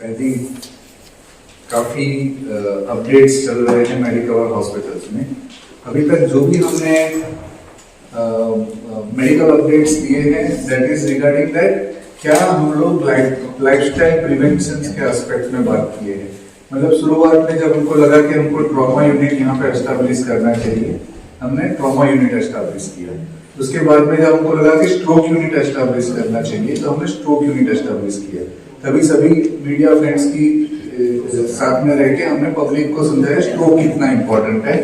पहली काफ़ी अपडेट्स चल रहे हैं मेडिकल और हॉस्पिटल्स में। अभी तक जो भी हमने मेडिकल अपडेट्स दिए हैं दैट इज़ रिगार्डिंग दैट क्या हम लोग लाइफस्टाइल प्रिवेंशन के एस्पेक्ट में बात किए हैं। मतलब शुरुआत में जब हमको लगा कि हमको ट्रॉमा यूनिट यहाँ पे एस्टेब्लिश करना चाहिए, हमने ट्रॉमा यूनिट एस्टेब्लिश किया। उसके बाद में जब हमको लगा कि स्ट्रोक यूनिट एस्टेब्लिश करना चाहिए तो हमने स्ट्रोक यूनिट एस्टेब्लिश किया। तभी सभी मीडिया फ्रेंड्स की साथ में रह के हमने पब्लिक को समझाया स्ट्रोक कितना इम्पोर्टेंट है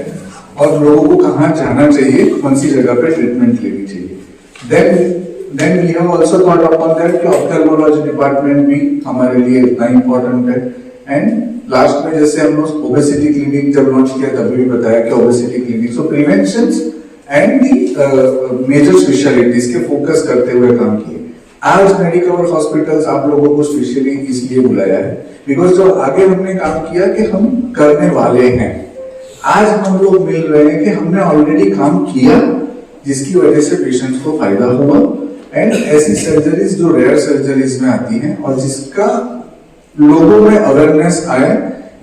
और लोगों को कहाँ जाना चाहिए, कौन सी जगह पे ट्रीटमेंट लेनी चाहिए। Then then we have also thought upon that कि ऑप्थेल्मोलॉजी डिपार्टमेंट भी हमारे लिए इतना इम्पोर्टेंट है। एंड लास्ट में जैसे हम लोग ओबेसिटी क्लिनिक जब लॉन्च किया तभी भी बताया कि obesity clinic so prevention and the major specialities K focus करते हुए काम किए आज मेडिकवर हॉस्पिटल्स आप लोगों को स्पेशली इसलिए बुलाया है बिकॉज़ जो आगे हमने काम किया कि हम करने वाले हैं। आज हम लोग मिल रहे हैं कि हमने ऑलरेडी काम किया, जिसकी वजह से पेशेंट्स को फ़ायदा हुआ। एंड ऐसी सर्जरीज जो रेयर सर्जरीज में आती हैं, और जिसका लोगों में अवेयरनेस आए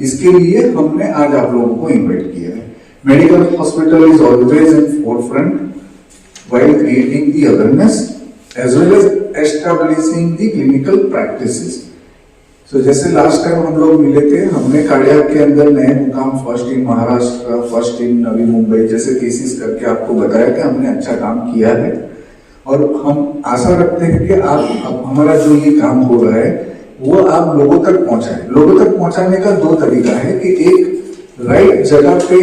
इसके लिए हमने आज आप लोगों को इनवाइट किया है। Medical hospital is always in forefront while creating the awareness, as well as establishing the clinical practices. So, जैसे लास्ट टाइम हम लोग मिले थे, हमने कार्डियक के अंदर नए मुकाम first in Maharashtra first in Navi Mumbai जैसे केसेस करके आपको बताया कि हमने अच्छा काम किया है और हम आशा रखते हैं कि आप हमारा जो ये काम हो रहा है, वो आप लोगों तक पहुँचाए लोगों तक पहुँचाने का दो तरीका है कि एक राइट जगह पे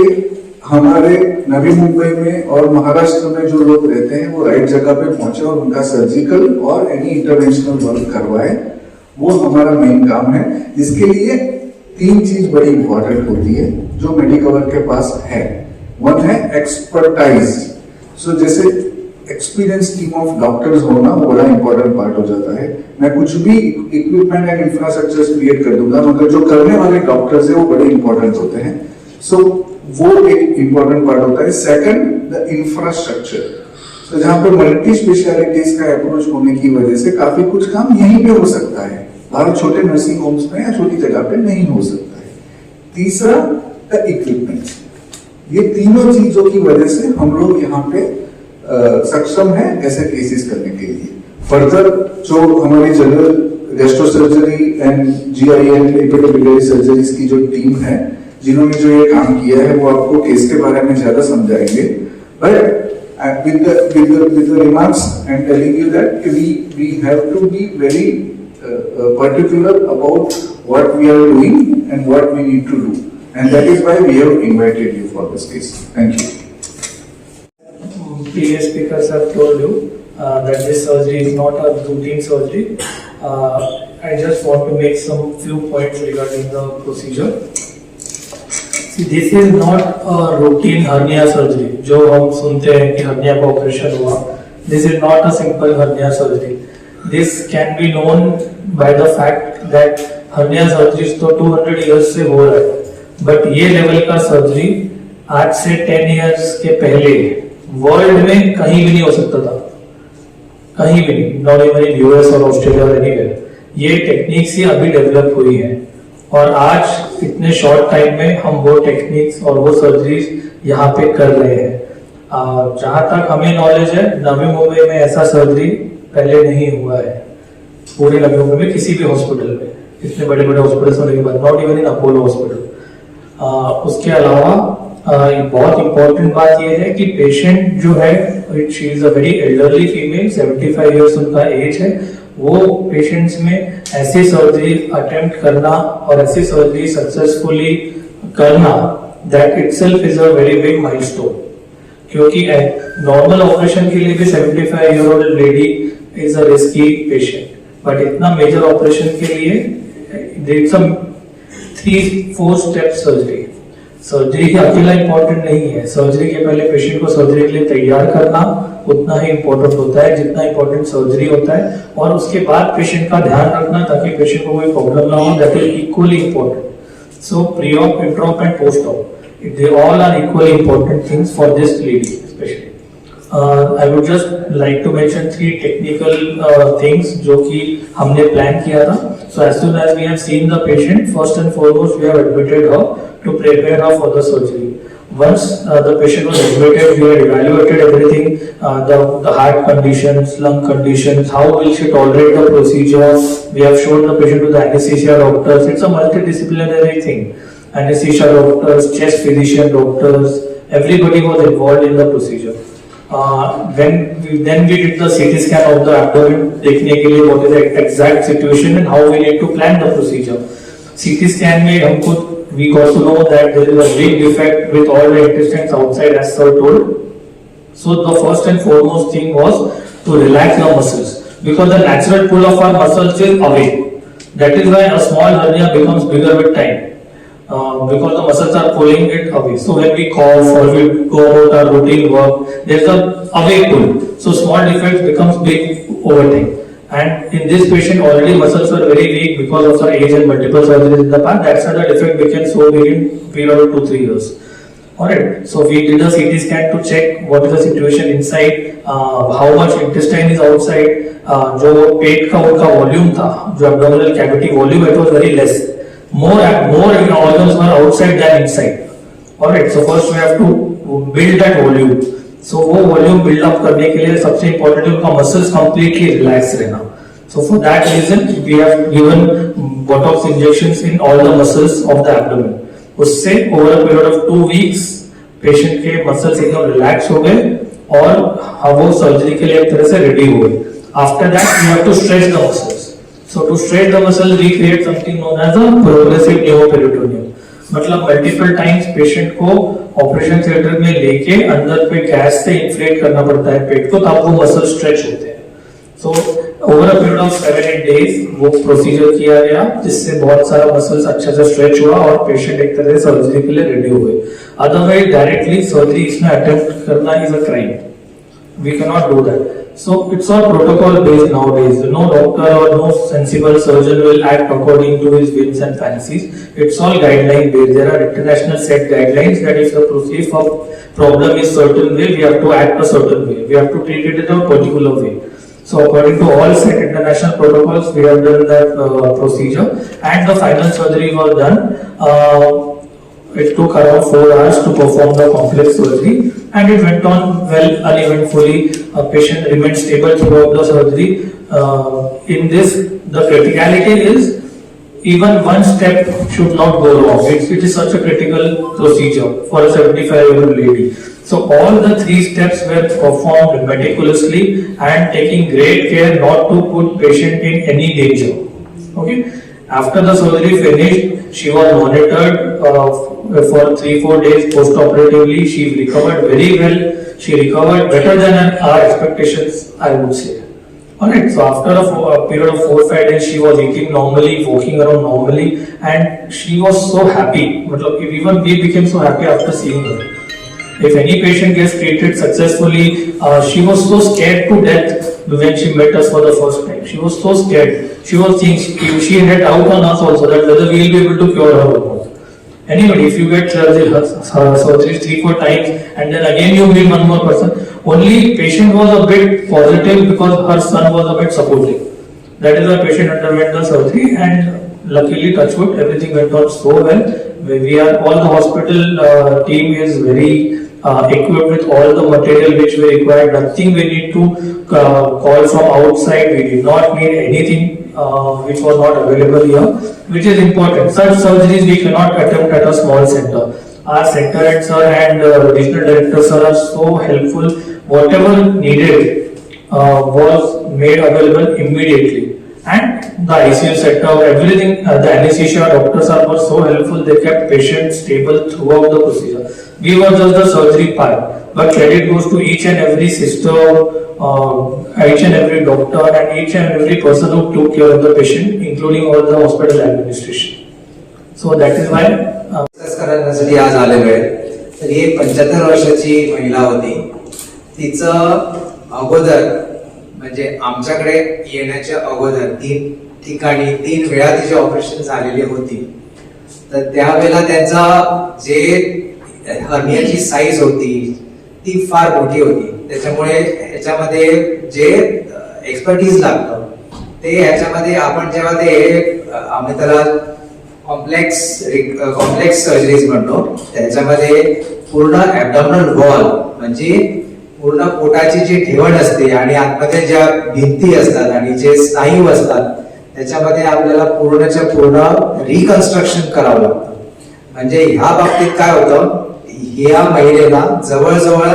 हमारे नवी मुंबई में और महाराष्ट्र में जो लोग रहते हैं, वो राइट जगह पे पहुँचे और उनका सर्जिकल और एनी इंटरवेंशनल वर्क करवाए, वो हमारा मेन काम है। जिसके लिए तीन चीज़ बड़ी इंपॉर्टेंट होती है, जो मेडिकवर के पास है। वन है एक्सपर्टाइज सो जैसे एक्सपीरियंस टीम ऑफ़ डॉक्टर्स होना वो बड़ा इंपॉर्टेंट पार्ट हो जाता है। मैं कुछ भी इक्विपमेंट एंड इंफ्रास्ट्रक्चर क्रिएट कर दूँगा, मगर जो करने वाले डॉक्टर्स है, वो बड़े इंपॉर्टेंट होते हैं। सो वो एक इंपॉर्टेंट पार्ट होता है। सेकंड द इंफ्रास्ट्रक्चर तो जहाँ पे मल्टी स्पेशलिटीज का अप्रोच होने की वजह से काफ़ी कुछ काम यहीं पे हो सकता है। बाहर छोटे नर्सिंग होम्स में या छोटी जगह पे नहीं हो सकता है। तीसरा द इक्विपमेंट ये तीनों चीज़ों की वजह से हम लोग यहाँ पे सक्षम है ऐसे केसेस करने के लिए। फर्दर जो हमारी general gastro surgery and GI and लिपिडोबिलियरी surgeries की जो टीम है जिन्होंने जो ये काम किया है वो आपको केस के बारे में ज्यादा समझाएंगे but with the with the with the remarks and telling you that we we have to be very uh, uh, particular about what we are doing and what we need to do and that is why we have invited you for this case thank you previous speakers have told you uh, that this surgery is not a routine surgery. Uh, I just want to make some few points regarding the procedure. This is not a routine hernia surgery जो हम सुनते हैं कि hernia का operation हुआ। This is not a simple hernia surgery this can be known by the fact that hernia surgery तो 200 years से हो रहा है। बट ये लेवल का सर्जरी आज से 10 इयर्स के पहले वर्ल्ड में कहीं भी नहीं हो सकता था। कहीं भी नहीं। इवन यूएस और ऑस्ट्रेलिया और एनीवेयर ये टेक्निक्स ही अभी डेवलप हुई है। और आज इतने शॉर्ट टाइम में हम वो टेक्निक्स और वो सर्जरीज यहाँ पे कर रहे हैं। जहाँ तक हमें नॉलेज है नवी मुंबई में ऐसा सर्जरी पहले नहीं हुआ है। पूरे नवी मुंबई में किसी भी हॉस्पिटल में। इतने बड़े बड़े हॉस्पिटल होने के बाद not even in Apollo hospital उसके अलावा आ, एक बहुत इंपॉर्टेंट बात यह है कि पेशेंट जो है she is a very elderly female 75 five years उनका एज है। वो पेशेंट्स में ऐसी सर्जरी अटेम्प्ट करना और ऐसी सर्जरी सक्सेसफुली करना that itself is a very big milestone क्योंकि नॉर्मल ऑपरेशन के लिए भी 75 five year old lady is a risky patient but इतना मेजर ऑपरेशन के लिए three four step surgery surgery अकेला इंपॉर्टेंट नहीं है। सर्जरी के पहले पेशेंट को सर्जरी के लिए तैयार करना उतना ही इम्पोर्टेंट होता है, जितना इम्पोर्टेंट सर्जरी होता है। और उसके बाद पेशेंट का ध्यान रखना, ताकि पेशेंट को कोई प्रॉब्लम ना हो that is equally important so pre op intraop and post op they all are equally important things for this lady specially Uh, I would just like to mention three technical uh, things जो कि हमने plan KIA था. So as soon as we have seen the patient, first and foremost we have admitted her to prepare her for the surgery. Once uh, the patient was admitted, we had evaluated everything, uh, the, the heart conditions, lung conditions, how will she tolerate the procedure. We have shown the patient to the anesthesia doctors. It's a multidisciplinary thing. Anesthesia doctors, chest physician doctors, everybody was involved in the procedure. Uh, when we, then we did the CT scan of the abdomen, देखने के लिए what is the exact situation and how we need to plan the procedure. CT scan में हमको we got to know that there is a big defect with all the intestines outside as sir told. So the first and foremost thing was to relax the muscles because the natural pull of our muscles is away. That is why a small hernia becomes bigger with time. Uh, because the muscles are pulling it away. So when we cough or we go about our routine work, there's a away pull. So small defects becomes big over time. And in this patient, already muscles were very weak because of her age and multiple surgeries in the past. That's why the defect became so big in period of two three years. Alright, so we did a CT scan to check what is the situation inside, uh, how much intestine is outside, uh, जो पेट का उनका volume था जो abdominal cavity volume it was very less. More more organs were outside than inside. Alright, so first we have to build that volume. So वो volume build up करने के लिए सबसे इम्पोर्टेंट है उनका मसल्स कंप्लीटली रिलैक्स रहना. So for that reason we have given botox injections in all the muscles of the abdomen. उससे over a period of two weeks patient K muscles एकदम relax हो गए और हाँ वो सर्जरी के लिए एक तरह से रेडी हो गए after that you have to stretch the muscles so to stretch the muscle we create something known as a progressive pneumoperitoneum मतलब मल्टीपल टाइम्स पेशेंट को ऑपरेशन थिएटर में लेके अंदर पे गैस से इन्फ्लेट करना पड़ता है, पेट को, तब वो मसल स्ट्रेच होते हैं। So over a period of seven eight days वो प्रोसीजर किया गया, जिससे बहुत सारा मसल्स अच्छे से स्ट्रेच हुआ और पेशेंट एक तरह से सर्जरी के लिए रेडी हुए। अदरवाइज़ डायरेक्टली सर्जरी इसमें अटेम्प्ट करना is a crime we cannot do that. So it's all protocol based nowadays. No doctor or no sensible surgeon will act according to his whims and fancies. It's all guideline based. There are international set guidelines that if the pro- if a problem is certain way, we have to act a certain way. We have to treat it in a particular way. So according to all set international protocols, we have done that uh, procedure and the final surgery was done. Uh, it took around four hours to perform the complex surgery and it went on well uneventfully. A patient remained stable throughout the surgery. Uh, in this, the criticality is even one step should not go wrong. It's, it is such a critical procedure for a 75 year old lady. So all the three steps were performed meticulously and taking great care not to put patient in any danger. Okay. After the surgery finished, she was monitored uh, for three four days post-operatively. She recovered very well. She recovered better than our expectations, I would say. Alright, so after a, fo- a period of four five days, she was eating normally, walking around normally, and she was so happy. Even we became so happy after seeing her. If any patient gets treated successfully, uh, she was so scared to death when she met us for the first time. She was so scared. She was thinking, she, had doubt on us also that whether we will be able to cure her or not. Anybody, if you get surgery, three, four times, and then again you meet one more person, only patient was a bit positive because her son was a bit supportive. That is why patient underwent the surgery and luckily touchwood, everything went on so well. We we are, all the hospital uh, team is very uh, equipped with all the material which we require. Nothing we need to uh, call from outside. We did not need anything uh, which was not available here, which is important. Such surgeries we cannot attempt at a small center. Our center head sir and uh, regional director sir are so helpful. Whatever needed uh, was made available immediately And the ICU setup, everything, uh, the anesthesia doctors are were so helpful. They kept patients stable throughout the procedure. We were just the surgery part, but credit goes to each and every sister, uh, each and every doctor, and each and every person who took care of the patient, including all the hospital administration. So that is why uh, discuss करण्यासाठी आज आलेलो आहे तर ही एक पंच्याहत्तर वर्षाची महिला होती तिचं अगोदर म्हणजे आमच्याकडे येण्याच्या अगोदर तीन ठिकाणी तीन वेळा तिची ऑपरेशन झालेली होती. तर त्यावेळेला त्यांचा जे हर्नियाची साईज होती ती फार मोठी होती. त्याच्यामुळे ह्याच्यामध्ये जे एक्सपर्टीज लागतं ते ह्याच्यामध्ये आपण जेव्हा ते आम्ही त्याला कॉम्प्लेक्स कॉम्प्लेक्स सर्जरीज म्हणतो त्याच्यामध्ये पूर्ण ऍबडॉमिनल वॉल म्हणजे पूर्ण पोटाची जी ठेवण असते आणि आतमध्ये ज्या भिंती असतात आणि जे स्नायू असतात त्याच्यामध्ये आपल्याला पूर्णच्या पूर्ण रिकन्स्ट्रक्शन करावं लागतं. म्हणजे ह्या बाबतीत काय होतं? या महिलेला जवळजवळ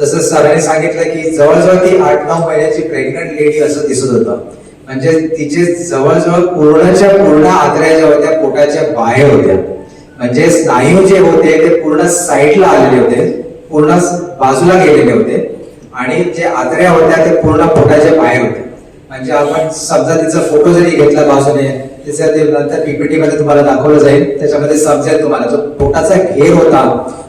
जसं सरांनी सांगितलं की जवळजवळ ती आठ नऊ महिन्याची प्रेग्नंट लेडी असं दिसत होतं. म्हणजे तिचे जवळजवळ पूर्णच्या पूर्ण आदऱ्या ज्या होत्या पोटाच्या बाहेर होत्या. म्हणजे स्नायू जे होते ते पूर्ण साईडला आलेले होते. पूर्ण बाजूला गेलेले होते. आणि जे आतड्या होत्या ते पूर्ण पोटाच्या बाहेर होते. म्हणजे आपण समजा तिचा फोटो जरी घेतला बाजूने त्याच्या ते नंतर पीपीटी मध्ये तुम्हाला दाखवलं जाईल. त्याच्यामध्ये समजेल तुम्हाला जो पोटाचा घेर होता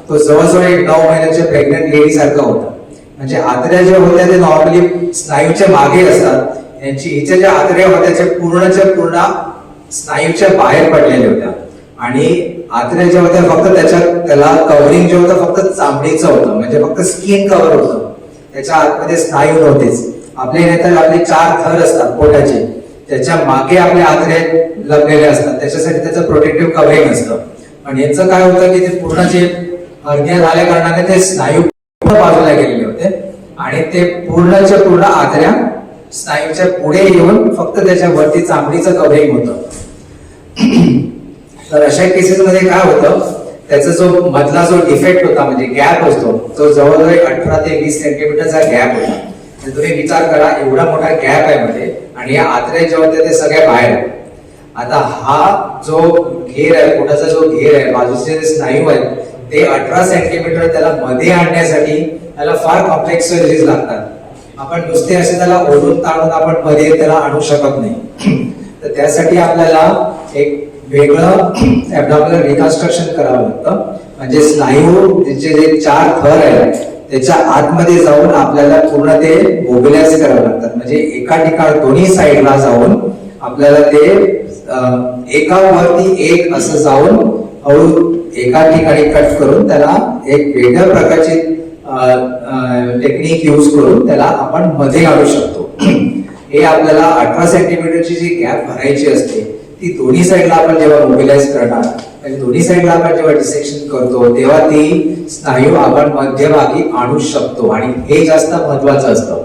तो जवळजवळ एक नऊ महिन्याच्या प्रेग्नेंट लेडी सारखा होता. म्हणजे आत्र्या ज्या होत्या ते नॉर्मली स्नायूच्या मागे असतात. यांची हिच्या ज्या आतड्या होत्या त्या पूर्णच्या पूर्ण स्नायूच्या बाहेर पडलेल्या होत्या. आणि आतड्या ज्या होत्या फक्त त्याच्यात त्याला कव्हरिंग जे होतं फक्त चामडीचं होतं म्हणजे फक्त स्किन कव्हर होतं त्याच्या आतमध्ये स्नायू नव्हतेच. आपले नाही तर आपले चार थर असतात पोटाचे त्याच्यामागे आपले आतडे लपलेले असतात त्याच्यासाठी त्याचं प्रोटेक्टिव्ह कव्हरिंग असतं. पण याचं काय होतं की ते पूर्ण जे हरनिया झाल्या कारणाने ते स्नायू पूर्ण बाजूला गेलेले होते आणि ते पूर्णच्या पूर्ण आतड्या स्नायूच्या पुढे येऊन फक्त त्याच्या वरती चामडीचं कव्हरिंग होतं. तर अशा केसेस मध्ये काय होतं त्याचा जो मधला जो डिफेक्ट होता म्हणजे गॅप असतो तो जवळजवळ अठरा ते वीस सेंटीमीटरचा गॅप होता. तर तुम्ही विचार करा एवढा मोठा गॅप आहे मध्ये आणि या आत्रे जेव्हा होते ते सगळ्या बाहेर आता हा जो घेर आहे पोटाचा जो घेर आहे बाजूचे जे स्नायू आहेत ते अठरा सेंटीमीटर त्याला मध्ये आणण्यासाठी त्याला फार कॉम्प्लेक्स सर्जरीज लागतात. आपण नुसते असे त्याला ओढून ताणून आपण मध्ये त्याला आणू शकत नाही. तर त्यासाठी आपल्याला एक वेगळं ऍबडॉमिनल रिकन्स्ट्रक्शन करावं लागतं. म्हणजे स्नायू जे चार थर आहेत त्याच्या आतमध्ये जाऊन आपल्याला पूर्ण ते मोबिलाइज करावं लागतात. म्हणजे एका ठिकाण दोन्ही साईडला जाऊन आपल्याला ते एकावरती एका वरती एक असं जाऊन हळू एका ठिकाणी कट करून त्याला एक वेगळ्या प्रकारची टेक्निक यूज करून त्याला आपण मध्ये आणू शकतो. हे आपल्याला अठरा सेंटीमीटरची जी गॅप भरायची असते ती दोन्ही साईडला आपण जेव्हा मोबिलाइज करणार आणि दोन्ही साईडला आपण जेव्हा डिसेक्शन करतो तेव्हा ती स्नायू आपण मध्यभागी आणू शकतो. आणि हे जास्त महत्वाचं असतं.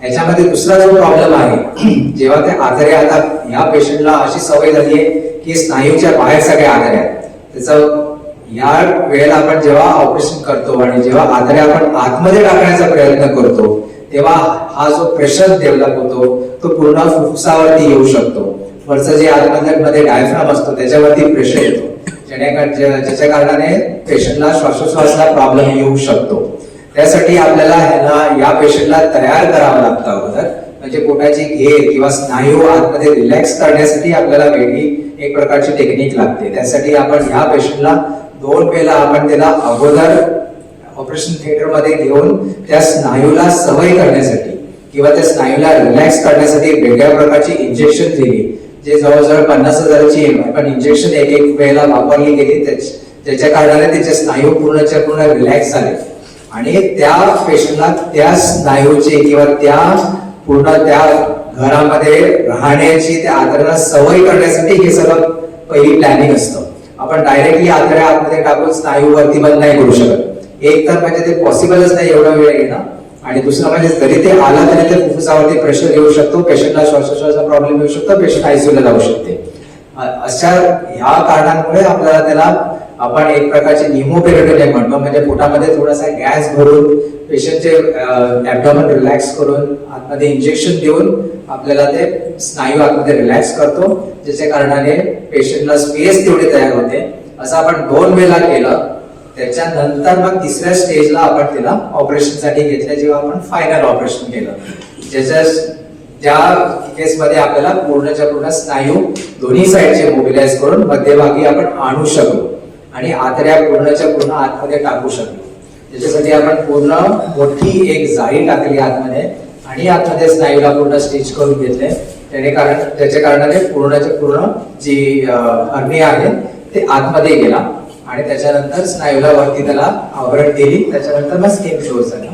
ह्याच्यामध्ये दुसरा जो प्रॉब्लेम आहे जेव्हा ते आजारी आता या पेशंटला अशी सवय झाली आहे की स्नायूच्या बाहेर सगळ्या आतड्या आहेत. त्याचं या वेळेला आपण जेव्हा ऑपरेशन करतो आणि जेव्हा आतड्या आपण आतमध्ये टाकण्याचा प्रयत्न करतो तेव्हा हा जो प्रेशर डेव्हलप होतो तो पूर्ण फुफ्फुसावरती येऊ शकतो. वरचं जे आतमध्ये मध्ये डायफ्राम असतो त्याच्यावरती प्रेशर येतो. जेणेकरून ज्याच्या कारणाने पेशंटला श्वासोश्वासला प्रॉब्लेम येऊ शकतो. त्यासाठी आपल्याला ह्याला या पेशंटला तयार करावं लागतं अगोदर. म्हणजे पोटाची घे किंवा स्नायू आतमध्ये रिलॅक्स करण्यासाठी आपल्याला वेगळी एक प्रकारची टेक्निक लागते. त्यासाठी आपण ह्या पेशंटला दोन वेळेला आपण त्याला अगोदर ऑपरेशन थिएटरमध्ये घेऊन त्या स्नायूला सवय करण्यासाठी किंवा त्या स्नायूला रिलॅक्स करण्यासाठी वेगळ्या प्रकारची इंजेक्शन दिली. जे जवळजवळ पन्नास हजाराची पण इंजेक्शन एक एक वेळेला वापरली गेली त्याच्या ज्याच्या कारणाने त्याचे स्नायू पूर्णच्या पूर्ण रिलॅक्स झाले. आणि त्या पेशंटला त्या स्नायूचे किंवा त्या पूर्ण त्या घरामध्ये राहण्याची त्या आतड्याला सवय करण्यासाठी हे सगळं पहिली प्लॅनिंग असतं. आपण डायरेक्टली आतड्या आतमध्ये टाकून स्नायू वरती बंद नाही करू शकत. एक तर म्हणजे ते पॉसिबलच नाही एवढा वेळ घेणं आणि दुसरं म्हणजे जरी ते आला तरी ते फुफ्फुसावरती प्रेशर येऊ शकतो पेशंटला श्वासोश्वासाचा प्रॉब्लेम येऊ शकतो पेशंट आयसीयूला जाऊ शकते. अशा ह्या कारणांमुळे आपल्याला त्याला आपण एक प्रकारचे निमोपेरिटोनियम म्हणतो म्हणजे पोटामध्ये थोडासा गॅस भरून पेशंटचे ऍबडॉमन रिलॅक्स करून आतमध्ये इंजेक्शन देऊन आपल्याला ते स्नायू आतमध्ये रिलॅक्स करतो ज्याच्या कारणाने पेशंटला स्पेस तेवढी तयार होते. असं आपण दोन वेळेला केलं. त्याच्यानंतर मग तिसऱ्या स्टेजला आपण तिला ऑपरेशनसाठी घेतलं जेव्हा आपण फायनल ऑपरेशन केलं. ज्याच्या ज्या केसमध्ये आपल्याला पूर्णच्या पूर्ण स्नायू दोन्ही साईडचे मोबिलाइज करून मध्यभागी आपण आणू शकलो आणि आतड्या पूर्णच्या पूर्ण आतमध्ये टाकू शकलो. त्याच्यासाठी आपण पूर्ण मोठी एक जाळी टाकली आतमध्ये आणि आतमध्ये स्नायूला पूर्ण स्टिच करून घेतले. त्याने कारण त्याच्या कारणाने पूर्णच्या पूर्ण जी हरणी आहे ते आतमध्ये गेला. आणि त्याच्यानंतर स्नायूला वरती त्याला आवरण दिली त्याच्यानंतर मग स्किन क्लोज झाला.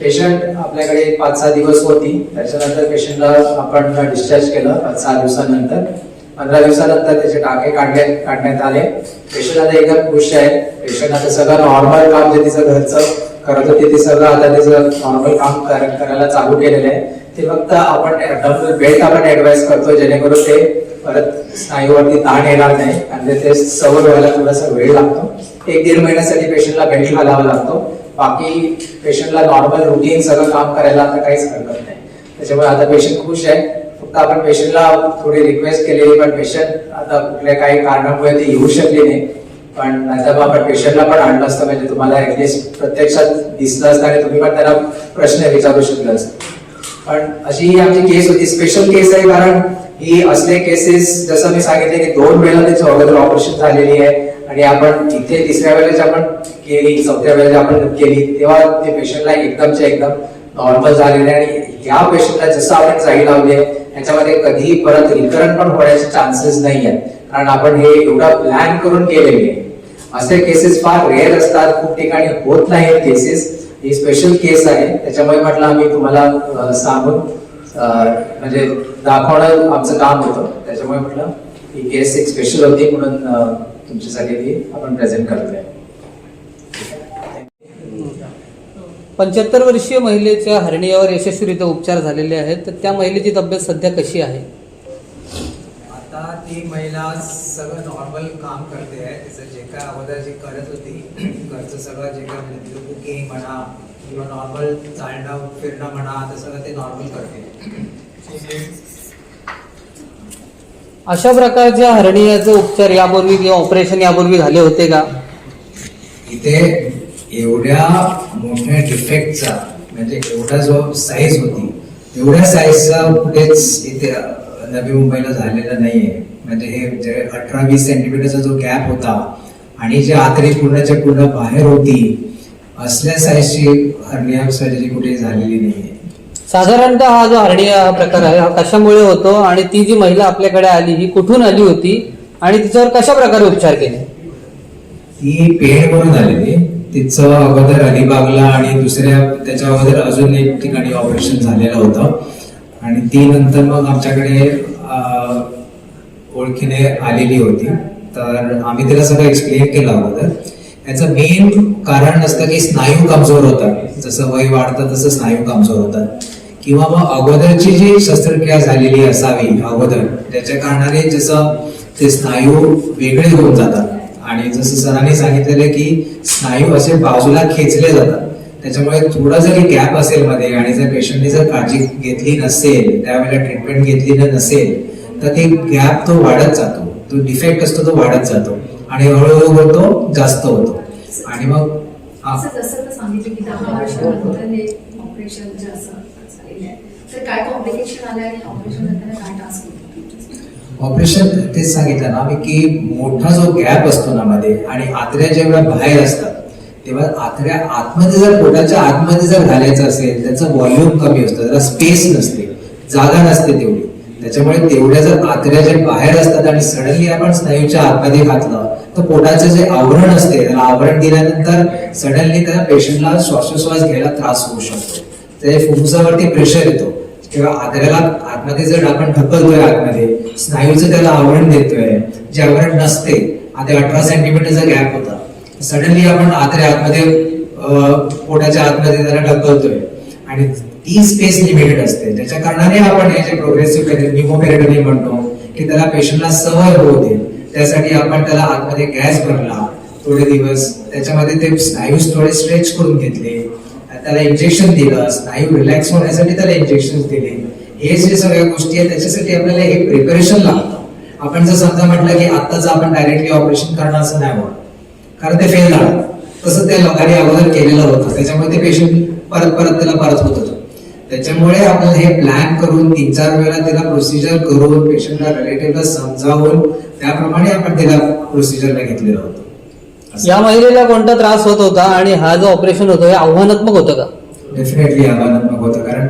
पेशंट आपल्याकडे पाच सहा दिवस होती. त्याच्यानंतर पेशंटला आपण डिस्चार्ज केलं पाच सहा दिवसानंतर. पंधरा दिवसानंतर त्याचे टाके काढले काढण्यात आले. पेशंट आता एकदम खुश आहे. पेशंट आता सगळं नॉर्मल काम जे तिचं घरचं करत होते ते सगळं आता तिचं नॉर्मल काम करायला चालू केलेलं आहे. ते फक्त आपण बेल्ट आपण ऍडवाइस करतो जेणेकरून ते परत स्नायूवरती ताण येणार नाही. आणि ते सवय व्हायला थोडासा वेळ लागतो. एक दीड महिन्यासाठी पेशंटला बेल्ट घालावा लागतो. बाकी पेशंटला नॉर्मल रुटीन सगळं काम करायला आता काहीच हरकत नाही. त्याच्यामुळे आता पेशंट खुश आहे. फक्त आपण पेशंटला थोडी रिक्वेस्ट केलेली पण पेशंट आता कुठल्या काही कारणामुळे ते येऊ शकले नाही. पण नाहीतर मग आपण पेशंटला पण आणलं असतं. म्हणजे तुम्हाला ऍटलिस्ट प्रत्यक्षात दिसलं असतं आणि तुम्ही पण त्यांना प्रश्न विचारू शकले असते. पण अशी ही आमची केस होती. स्पेशल केस आहे कारण ही असले केसेस जसं मी सांगितले की दोन वेळा त्याचं अगोदर ऑपरेशन झालेली आहे आणि आपण इथे तिसऱ्या वेळेला आपण केली चौथ्या वेळेला आपण केली तेव्हा ते पेशंटला एकदमच्या एकदम नॉर्मल झालेले आहे. आणि या पेशंटला जसं आपण जाई लावले त्याच्यामध्ये कधीही परत रिकरण पण होण्याचे चान्सेस नाही आहेत. कारण आपण हे एवढा प्लॅन करून केलेले आहे. असे केसेस फार रेअर असतात. खूप ठिकाणी होत नाहीत केसेस ही स्पेशल केस आहे. त्याच्यामुळे म्हटलं आम्ही तुम्हाला सांगून म्हणजे दाखवणं आमचं काम होतं. त्याच्यामुळे म्हटलं ही केस एक स्पेशल होती म्हणून तुमच्यासाठी ती आपण प्रेझेंट करतोय. पंच्याहत्तर वर्षीय महिलेच्या हरणीयावर यशस्वीरित्या उपचार झालेले आहेत. तर त्या महिलेची तब्येत सध्या कशी आहे? ती महिला सगळं नॉर्मल काम करते आहे. तिचं जे काय अगोदर जे करत होती घरचं सगळं जे काय म्हणजे तिचं कुकिंग म्हणा किंवा नॉर्मल चालणं फिरणं म्हणा ते सगळं ते नॉर्मल करते. अशा प्रकारच्या हरणीयाचे उपचार यापूर्वी किंवा ऑपरेशन यापूर्वी झाले होते का? इथे एवढ्या मोठ्या डिफेक्टचा म्हणजे एवढा जो साईज होती तेवढ्या साईजचा कुठेच इथे नवी मुंबईला झालेला नाहीये. म्हणजे हे जे अठरा वीस सेंटीमीटरचा जो गॅप होता आणि जी आतडी पूर्णच्या पूर्ण बाहेर होती असल्या साईजची हर्निया सर्जरी कुठे झालेली नाहीये. साधारणतः हा जो हरणीया हा प्रकार आहे हा कशामुळे होतो आणि ती जी महिला आपल्याकडे आली ही कुठून आली होती आणि तिच्यावर कशा प्रकारे उपचार केले? ती पेड करून आलेली. तिचं अगोदर अलिबागला आणि दुसऱ्या त्याच्या अगोदर अजून एक ठिकाणी ऑपरेशन झालेलं होतं. आणि ती नंतर मग आमच्याकडे ओळखीने आलेली होती. तर आम्ही तिला सगळं एक्सप्लेन केलं अगोदर. याचं मेन कारण असतं की स्नायू कमजोर होतात. जसं वय वाढतं तसं स्नायू कमजोर होतात. किंवा मग अगोदरची जी शस्त्रक्रिया झालेली असावी अगोदर त्याच्या कारणाने जसं ते स्नायू वेगळे होऊन जातात. आणि जसं सरांनी सांगितलेलं की स्नायू असे बाजूला खेचले जातात. त्याच्यामुळे थोडा जरी गॅप असेल मध्ये आणि जर पेशंटने जर काळजी घेतली नसेल त्यावेळेला ट्रीटमेंट घेतली नसेल तर ते गॅप तो वाढत जातो. तो डिफेक्ट असतो तो वाढत जातो. आणि हळूहळू तो जास्त होतो. आणि मग ऑपरेशन होतो? तेच सांगितलं ना मी की मोठा जो गॅप असतो ना मध्ये आणि आतड्या जेव्हा बाहेर असतात तेव्हा आतड्या आतमध्ये जर पोटाच्या आतमध्ये जर घालायचं असेल त्याचं व्हॉल्यूम कमी असतं त्याला स्पेस नसते जागा नसते तेवढी. त्याच्यामुळे तेवढ्या जर आतड्या जे बाहेर असतात आणि सडनली आपण स्नायूच्या आतमध्ये घातलं तर पोटाचं जे आवरण असते त्याला आवरण दिल्यानंतर सडनली त्या पेशंटला श्वासोश्वास घ्यायला त्रास होऊ शकतो. ते फुफ्फुसावरती प्रेशर येतो. किंवा आतड्याला आतमध्ये जर आपण ढकलतोय आतमध्ये स्नायूचं त्याला आवरण देतोय जे आवरण नसते आता अठरा सेंटीमीटरचा गॅप होता. सडनली आपण आतड्या आतमध्ये पोटाच्या आतमध्ये त्याला ढकलतोय. आणि ती स्पेस लिमिटेड असते. त्याच्या कारणाने आपण हे जे प्रोग्रेसिव्ह न्यूमोपेरेटनी म्हणतो की त्याला पेशंटला सवय होऊ दे. त्यासाठी आपण त्याला आतमध्ये गॅस भरला थोडे दिवस. त्याच्यामध्ये ते स्नायू थोडे स्ट्रेच करून घेतले. त्याला इंजेक्शन दिलं स्नायू रिलॅक्स होण्यासाठी त्याला इंजेक्शन दिले. हे जे सगळ्या गोष्टी आहेत त्याच्यासाठी आपल्याला हे प्रिपरेशन लागतं. आपण जर समजा म्हटलं की आत्ताच आपण डायरेक्टली ऑपरेशन करणार असं नाही होत. कारण ते फेल झालं. तसं त्या लोकांनी अगोदर केलेलं होतं. त्याच्यामुळे ते पेशंट परत परत त्याला परत होत होतं. त्याच्यामुळे आपण हे प्लॅन करून तीन चार वेळा त्याला प्रोसिजर करून पेशंटला रिलेटिव्हला समजावून त्याप्रमाणे आपण त्याला प्रोसिजरला घेतलेलं होतं. या महिलेला कोणता त्रास होत होता आणि हा जो ऑपरेशन होतो हे आव्हानात्मक होतं का? डेफिनेटली आव्हानात्मक होतं. कारण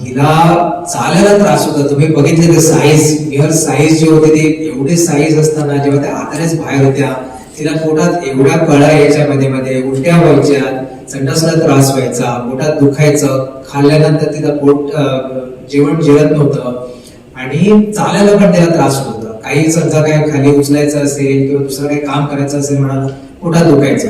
हिला चालायला त्रास होता. तुम्ही बघितले ते साईज मिअर साईज जी होती ती एवढी साईज असताना जेव्हा त्या आतड्याच बाहेर होत्या तिला पोटात एवढ्या कळा यायच्या मध्ये मध्ये उलट्या व्हायच्या संडासला त्रास व्हायचा पोटात दुखायचं खाल्ल्यानंतर तिला पोट जेवण जेवत नव्हतं. आणि चालायला पण त्याला त्रास होत. होता काही समजा काय खाली उचलायचं असेल किंवा दुसरं काही काम करायचं असेल म्हणा पोटात दुखायचं.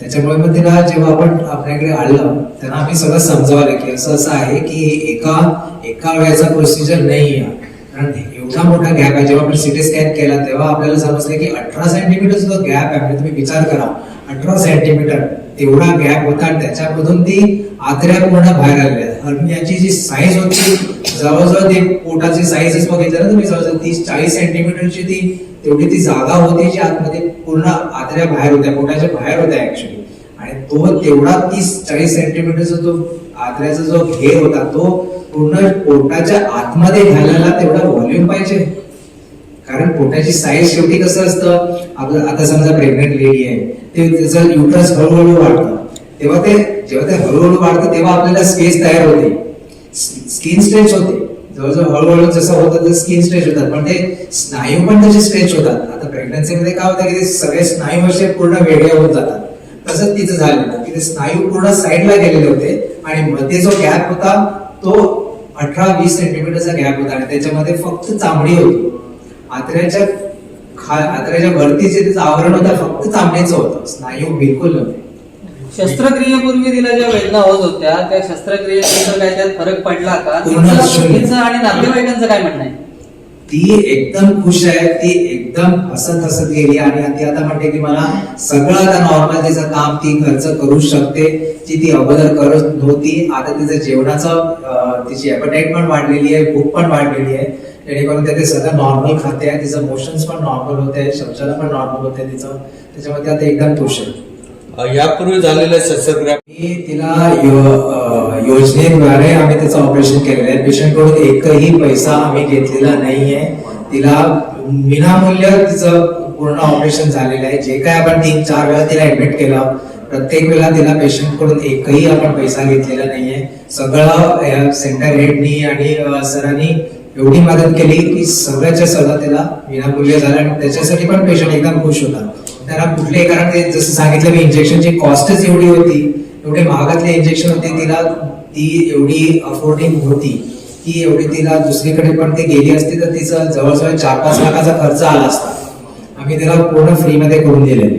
त्याच्यामुळे मग तिला जेव्हा आपण आपल्याकडे आलं त्यांना आम्ही सगळं समजावलं की असं असं आहे की एका एका वेळेचा प्रोसिजर नाही आहे कारण एवढा मोठा गॅप आहे. जेव्हा आपण सिटी स्कॅन केला तेव्हा आपल्याला समजलं की अठरा सेंटीमीटर जो गॅप आहे. म्हणजे तुम्ही विचार करा. अठरा सेंटीमीटर तेवढा गॅप होता आणि त्याच्यामधून ती आतऱ्या पूर्ण बाहेर आल्या हर्नियाची जी साईज होती जवळजवळ ती पोटाची साईज बघितलं ना तुम्ही जवळजवळ तीस चाळीस सेंटीमीटरची ती तेवढी ती जागा होती जी आतमध्ये पूर्ण आत्र्या बाहेर होत्या पोटाच्या बाहेर होत्या ऍक्च्युली आणि तो तेवढा तीस चाळीस सेंटीमीटरचा जो आतड्याचा जो घेर होता तो पूर्ण पोटाच्या आतमध्ये घालायला तेवढा व्हॉल्यूम पाहिजे. कारण पोटाची साईज शेवटी कसं असतं आपलं आता समजा प्रेग्नेंट लेडी आहे ते त्याचं युटरस हळूहळू वाढतं. तेव्हा ते जेव्हा ते हळूहळू वाढतं तेव्हा आपल्याला स्पेस तयार होते. स्किन स्ट्रेच होते. जवळजवळ हळूहळू जसं होतं तर स्किन स्ट्रेच होतात. पण ते स्नायू पण त्याचे स्ट्रेच होतात. आता प्रेग्नन्सीमध्ये काय होतं की ते सगळे स्नायू असे पूर्ण वेगळे होत जातात. तसंच तिचं झालं. होतं की ते स्नायू पूर्ण साईडला गेलेले होते. आणि मध्ये जो गॅप होता तो अठरा वीस सेंटीमीटरचा गॅप होता. आणि त्याच्यामध्ये फक्त चामडी होती. आतड्याच्या खा आतड्याच्या वरती जे आवरण होतं फक्त चामडीचं होतं. स्नायू बिलकुल नव्हते. शस्त्रक्रियेपूर्वी तिला ज्या वेदना होत होत्या त्या शस्त्रक्रियेनंतर काय त्यात फरक पडला का? आणि नातेवाईकांचं काय म्हणणं आहे? ती एकदम खुश आहे ती एकदम हसत हसत गेली आणि ती आता म्हणते की मला सगळं आता नॉर्मल तिचं काम ती खर्च करू शकते जी ती अगोदर करत नव्हती. आता तिचं जेवणाचं तिची ॲपेटाईट पण वाढलेली आहे भूक पण वाढलेली आहे. जेणेकरून ते सगळं नॉर्मल खाते आहे तिचं मोशन्स पण नॉर्मल होते शौचालय पण नॉर्मल होते तिचं. त्याच्यामध्ये आता एकदम खुश आहे. यापूर्वी झालेल्या शस्त्रक्रिया तिला यो- योजनेद्वारे आम्ही त्याचं ऑपरेशन केलेलं आहे. पेशंटकडून एकही पैसा आम्ही घेतलेला नाहीये. तिला विनामूल्य तिचं पूर्ण ऑपरेशन झालेलं आहे. जे काय आपण तीन चार वेळा तिला ऍडमिट केलं प्रत्येक वेळा तिला पेशंटकडून एकही आपण पैसा घेतलेला नाहीये. सगळं सेंटर हेडनी आणि सरांनी एवढी मदत केली की सगळ्याच्या सगळं तिला विनामूल्य झालं आणि त्याच्यासाठी पण पेशंट एकदम खुश होता. त्यांना कुठलेही कारण ते जसं सांगितलं मी इंजेक्शनची कॉस्टच एवढी होती एवढे महागातले इंजेक्शन होते तिला ती एवढी अफोर्डिंग होती की एवढी तिला दुसरीकडे पण ते गेली असती तर तिचं जवळजवळ चार पाच लाखाचा खर्च आला असता. आम्ही तिला पूर्ण फ्रीमध्ये करून दिलेले